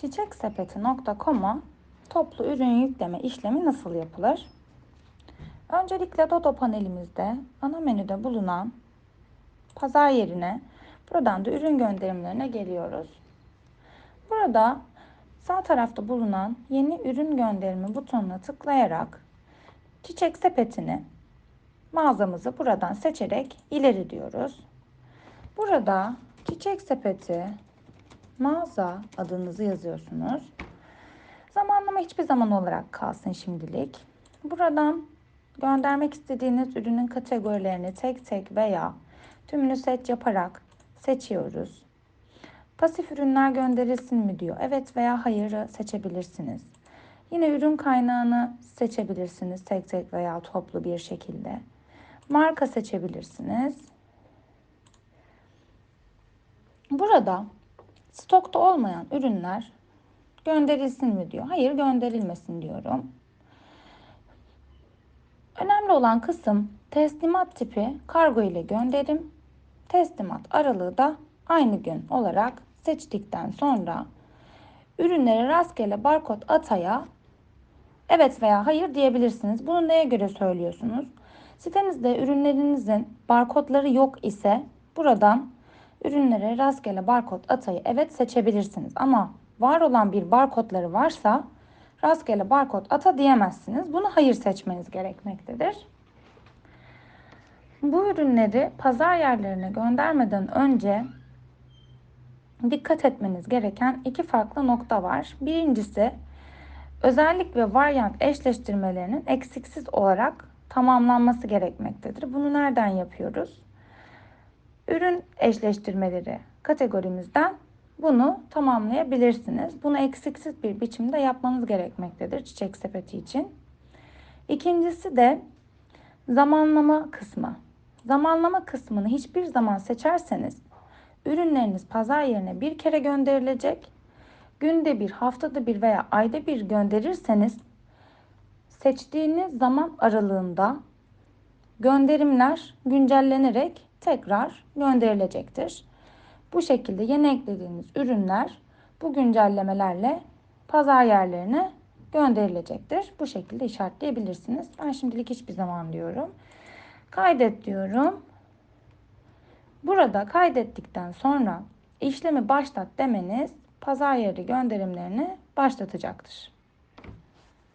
çiçeksepeti.com'a toplu ürün yükleme işlemi nasıl yapılır? Öncelikle Dodo panelimizde ana menüde bulunan pazar yerine buradan da ürün gönderimlerine geliyoruz. Burada sağ tarafta bulunan yeni ürün gönderimi butonuna tıklayarak çiçek sepetini mağazamızı buradan seçerek ileri diyoruz. Burada çiçek sepeti mağaza adınızı yazıyorsunuz. Zamanlama hiçbir zaman olarak kalsın şimdilik. Buradan göndermek istediğiniz ürünün kategorilerini tek tek veya tümünü seç yaparak seçiyoruz. Pasif ürünler gönderilsin mi diyor. Evet veya hayırı seçebilirsiniz. Yine ürün kaynağını seçebilirsiniz tek tek veya toplu bir şekilde. Marka seçebilirsiniz. Burada stokta olmayan ürünler gönderilsin mi diyor. Hayır gönderilmesin diyorum. Önemli olan kısım teslimat tipi kargo ile gönderim. Teslimat aralığı da aynı gün olarak seçtikten sonra ürünlere rastgele barkod ataya evet veya hayır diyebilirsiniz. Bunu neye göre söylüyorsunuz? Sitenizde ürünlerinizin barkodları yok ise buradan ürünlere rastgele barkod atayı evet seçebilirsiniz. Ama var olan bir barkodları varsa rastgele barkod ata diyemezsiniz. Bunu hayır seçmeniz gerekmektedir. Bu ürünleri pazar yerlerine göndermeden önce dikkat etmeniz gereken iki farklı nokta var. Birincisi özellik ve varyant eşleştirmelerinin eksiksiz olarak tamamlanması gerekmektedir. Bunu nereden yapıyoruz? Ürün eşleştirmeleri kategorimizden bunu tamamlayabilirsiniz. Bunu eksiksiz bir biçimde yapmanız gerekmektedir çiçek sepeti için. İkincisi de zamanlama kısmı. Zamanlama kısmını hiçbir zaman seçerseniz ürünleriniz pazar yerine bir kere gönderilecek. Günde bir, haftada bir veya ayda bir gönderirseniz seçtiğiniz zaman aralığında gönderimler güncellenerek tekrar gönderilecektir. Bu şekilde yeni eklediğiniz ürünler bu güncellemelerle pazar yerlerine gönderilecektir. Bu şekilde işaretleyebilirsiniz. Ben şimdilik hiçbir zaman diyorum. Kaydet diyorum. Burada kaydettikten sonra işlemi başlat demeniz pazar yeri gönderimlerini başlatacaktır.